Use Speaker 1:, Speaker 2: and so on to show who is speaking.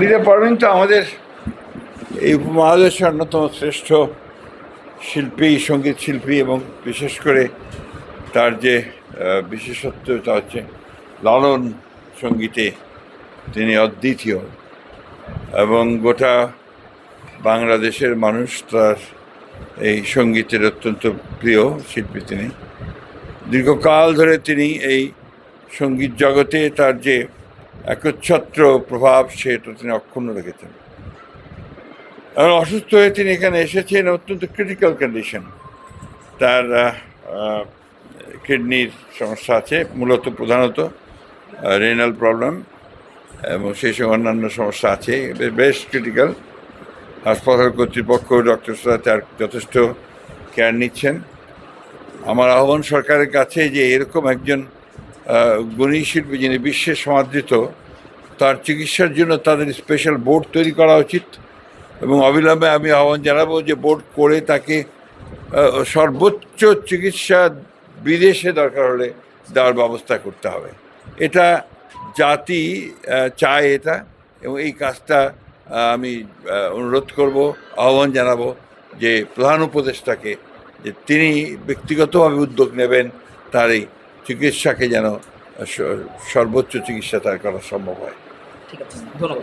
Speaker 1: যদি
Speaker 2: পারভিন তো আমাদের এই উপমহাদেশের অন্যতম শ্রেষ্ঠ শিল্পী, সংগীত শিল্পী এবং বিশেষ করে তার যে বিশেষত্ব তা হচ্ছে লালন সঙ্গীতে তিনি অদ্বিতীয় এবং গোটা বাংলাদেশের মানুষ তার এই সঙ্গীতের অত্যন্ত প্রিয় শিল্পী তিনি। দীর্ঘকাল ধরে তিনি এই সংগীত জগতে তার যে একচ্ছত্র প্রভাব সেটা তিনি অক্ষুণ্ণ রেখেছেন। আর অসুস্থ হয়ে তিনি এখানে এসেছেন, অত্যন্ত ক্রিটিক্যাল কন্ডিশন তার কিডনির সমস্যা আছে, মূলত প্রধানত রেনাল প্রবলেম এবং সেই সঙ্গে অন্যান্য সমস্যা আছে বেশ ক্রিটিক্যাল হাসপাতাল কর্তৃপক্ষ ডক্টর ডক্টরসরা তার যথেষ্ট কেয়ার নিচ্ছেন। আমার আহ্বান সরকারের কাছে যে এরকম একজন গুণী শিল্পী যিনি বিশ্বে সমাদৃত, তার চিকিৎসার জন্য তাদের স্পেশাল বোর্ড তৈরি করা উচিত এবং অবিলম্বে আমি আহ্বান জানাব যে বোর্ড করে তাকে সর্বোচ্চ চিকিৎসা বিদেশে দরকার হলে দেওয়ার ব্যবস্থা করতে হবে। এটা জাতি চায় এটা এবং এই কাজটা আমি অনুরোধ করব, আহ্বান জানাব যে প্রধান উপদেষ্টাকে, যে তিনি ব্যক্তিগতভাবে উদ্যোগ নেবেন তার এই চিকিৎসাকে যেন সর্বোচ্চ চিকিৎসা তার করা সম্ভব হয়।
Speaker 1: ঠিক আছে ধন্যবাদ।